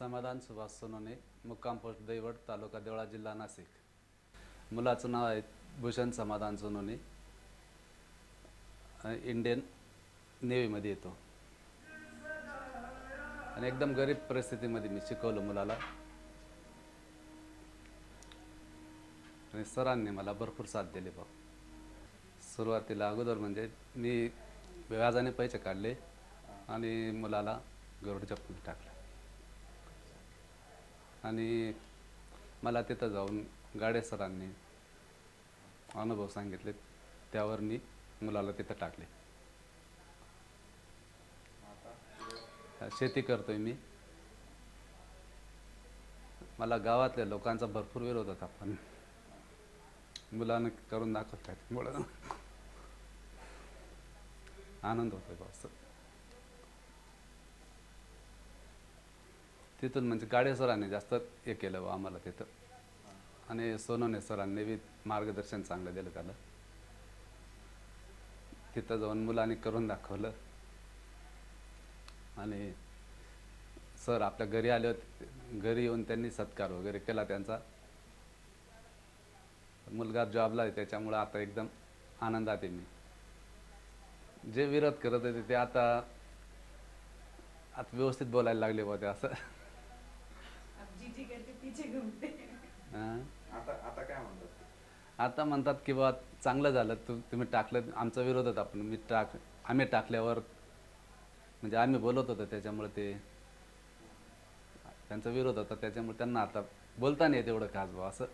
समाधान सुभाष सोनोने मुक्काम पोस्ट दैवड तालुका देवळा जिल्हा नाशिक. मुलाचं नाव आहे भूषण समाधान सोनोने. इंडियन नेव्हीमध्ये येतो. आणि एकदम गरीब परिस्थितीमध्ये मी शिकवलं मुलाला. आणि सरांनी मला भरपूर साथ दिली बा सुरुवातीला अगोदर म्हणजे मी व्याजाने पैसे काढले आणि मुलाला गरुड चप्पल टाकलं. आणि मला तिथं जाऊन गाडे सरांनी अनुभव सांगितले त्यावर मी मुलाला तिथं टाकले. शेती करतोय मी. मला गावातल्या लोकांचा भरपूर विरोध होता पण मुलानं करून दाखवत मुळे आनंद होतोय बा तिथून म्हणजे गाडे सरांनी जास्त हे केलं आम्हाला तिथं. आणि सोनवणे सरांनी बी मार्गदर्शन चांगलं दिलं त्याला. तिथं जाऊन मुलांनी करून दाखवलं. आणि सर आपल्या घरी आले होते घरी येऊन त्यांनी सत्कार वगैरे केला त्यांचा. मुलगा जॉबला आहे त्याच्यामुळं आता एकदम आनंदात आहे मी. जे विरोध करत होते ते आता आता व्यवस्थित बोलायला लागले होते असं. आता आता काय म्हणतात? आता म्हणतात की बा चांगलं झालं तू तुम्ही टाकलं आमचा विरोध होता पण मी टाक आम्ही टाकल्यावर म्हणजे आम्ही बोलत होतो त्याच्यामुळे ते त्यांचा विरोध होता त्याच्यामुळे त्यांना आता बोलता नाही येत एवढं खास बा असं.